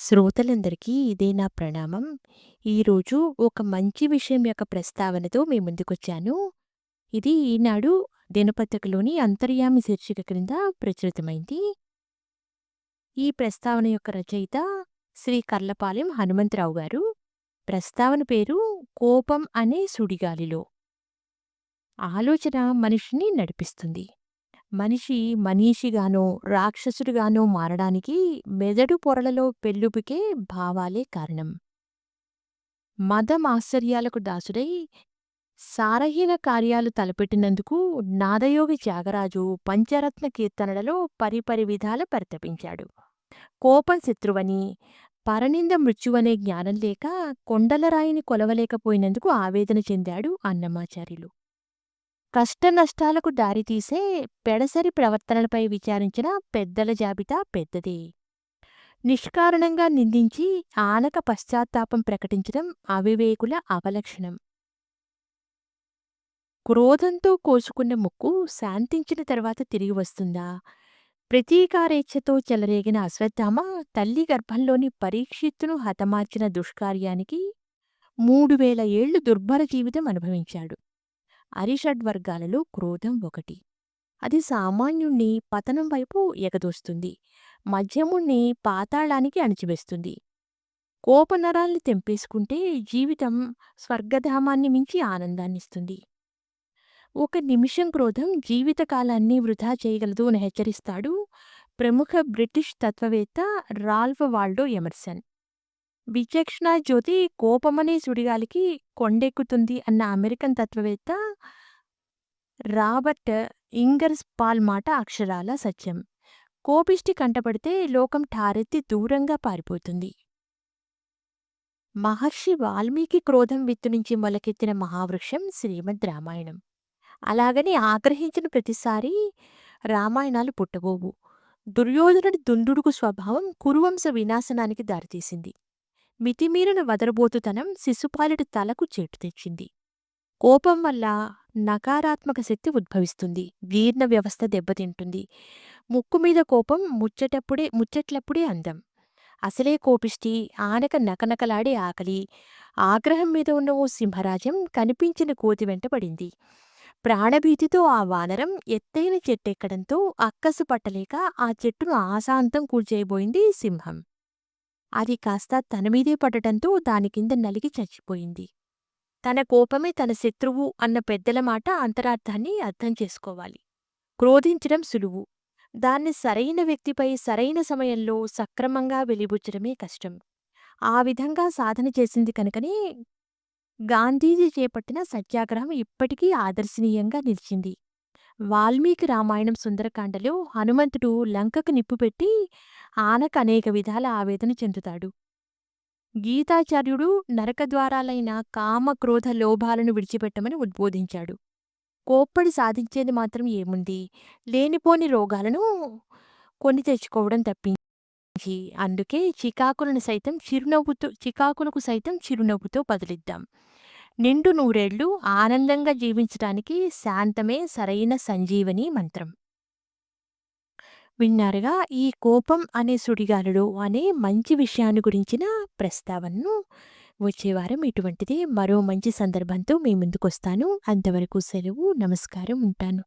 శ్రోతలందరికీ ఇదే నా ప్రణామం. ఈరోజు ఒక మంచి విషయం యొక్క ప్రస్తావనతో మీ ముందుకొచ్చాను. ఇది ఈనాడు దినపత్రికలోని అంతర్యామి శీర్షిక క్రింద ప్రచురితమైంది. ఈ ప్రస్తావన యొక్క రచయిత శ్రీ కర్లపాలెం హనుమంతరావు గారు. ప్రస్తావన పేరు 'కోపం అనే సుడిగాలిలో'. ఆలోచన మనిషిని నడిపిస్తుంది. మనిషి మనీషిగానో, రాక్షసుడిగానో మారడానికి మెదడు పొరలలో పెల్లుబికే భావాలే కారణం. మదమాత్సర్యాలకు దాసుడై సారహీన కార్యాలు తలపెట్టినందుకు నాదయోగి త్యాగరాజు పంచరత్న కీర్తనలలో పరిపరి విధాల పరితపించాడు. కోపం శత్రువని, పరనింద మృత్యువనే జ్ఞానం లేక కొండలరాయిని కొలవలేకపోయినందుకు ఆవేదన చెందాడు అన్నమాచార్యులు. కష్టనష్టాలకు దారితీసే పెడసరి ప్రవర్తనలపై విచారించిన పెద్దల జాబితా పెద్దదే. నిష్కారణంగా నిందించి ఆనక పశ్చాత్తాపం ప్రకటించడం అవివేకుల అవలక్షణం. క్రోధంతో కోసుకున్న ముక్కు శాంతించిన తర్వాత తిరిగి వస్తుందా? ప్రతీకారేచ్ఛతో చెలరేగిన అశ్వత్థామ తల్లి గర్భంలోని పరీక్షిత్తును హతమార్చిన దుష్కార్యానికి మూడు వేల ఏళ్ళు దుర్భర జీవితం అనుభవించాడు. అరిషడ్వర్గాలలో క్రోధం ఒకటి. అది సామాన్యుణ్ణి పతనం వైపు ఎగదోస్తుంది. మధ్యముణ్ణి పాతాళానికి అణిచివేస్తుంది. కోపనరాల్ని తెంపేసుకుంటే జీవితం స్వర్గధామాన్ని మించి ఆనందాన్నిస్తుంది. ఒక నిమిషం క్రోధం జీవితకాలాన్ని వృధా చేయగలదు అని హెచ్చరిస్తాడు ప్రముఖ బ్రిటిష్ తత్వవేత్త రాల్ఫ్ వాల్డో ఎమర్సన్. విచక్షణా జ్యోతి కోపమనే సుడిగాలికి కొండెక్కుతుంది అన్న అమెరికన్ తత్వవేత్త రాబర్ట్ ఇంగర్స్ పాల్ మాట అక్షరాల సత్యం. కోపిష్టి కంటపడితే లోకం ఠారెత్తి దూరంగా పారిపోతుంది. మహర్షి వాల్మీకి క్రోధం విత్తు నుంచి మొలకెత్తిన మహావృక్షం శ్రీమద్ రామాయణం. అలాగని ఆగ్రహించిన ప్రతిసారీ రామాయణాలు పుట్టబోవు. దుర్యోధనుడి దుందుడుకు స్వభావం కురువంశ వినాశనానికి దారితీసింది. మితిమీరిన వదరబోతుతనం శిశుపాలుడి తలకు చేటు తెచ్చింది. కోపం వల్ల నకారాత్మక శక్తి ఉద్భవిస్తుంది. జీర్ణ వ్యవస్థ దెబ్బతింటుంది. ముక్కుమీద కోపం ముచ్చటప్పుడే ముచ్చట్లప్పుడే అందం. అసలే కోపిష్టి, ఆనక నకనకలాడే ఆకలి, ఆగ్రహం మీద ఉన్న ఓ సింహరాజ్యం కనిపించిన కోతి వెంట పడింది. ప్రాణభీతితో ఆ వానరం ఎత్తైన చెట్టెక్కడంతో అక్కసు పట్టలేక ఆ చెట్టును ఆశాంతం కూల్చేయబోయింది సింహం. అది కాస్త తనమీదే పడటంతో దాని కింద నలిగి చచ్చిపోయింది. తన కోపమే తన శత్రువు అన్న పెద్దల మాట అంతరార్థాన్ని అర్థం చేసుకోవాలి. క్రోధించడం సులువు. దాన్ని సరైన వ్యక్తిపై సరైన సమయంలో సక్రమంగా వెలిబుచ్చడమే కష్టం. ఆ విధంగా సాధన చేసింది కనుకనే గాంధీజీ చేపట్టిన సత్యాగ్రహం ఇప్పటికీ ఆదర్శనీయంగా నిలిచింది. వాల్మీకి రామాయణం సుందరకాండలో హనుమంతుడు లంకకు నిప్పుపెట్టి ఆనక అనేక విధాల ఆవేదన చెందుతాడు. గీతాచార్యుడు నరకద్వారాలైన కామ, క్రోధ, లోభాలను విడిచిపెట్టమని ఉద్బోధించాడు. కోప్పడి సాధించేది మాత్రం ఏముంది? లేనిపోని రోగాలను కొని తెచ్చుకోవడం తప్పించి. అందుకే చికాకులను సైతం చిరునవ్వుతో చికాకులకు సైతం చిరునవ్వుతో బదిలిద్దాం నిండు నూరేళ్ళు ఆనందంగా జీవించటానికి శాంతమే సరైన సంజీవనీ మంత్రం. విన్నారుగా ఈ కోపం అనే సుడిగాలుడు అనే మంచి విషయాన్ని గురించిన ప్రస్తావనను. వచ్చే వారం మరో మంచి సందర్భంతో మీ ముందుకొస్తాను. అంతవరకు సెలవు. నమస్కారం. ఉంటాను.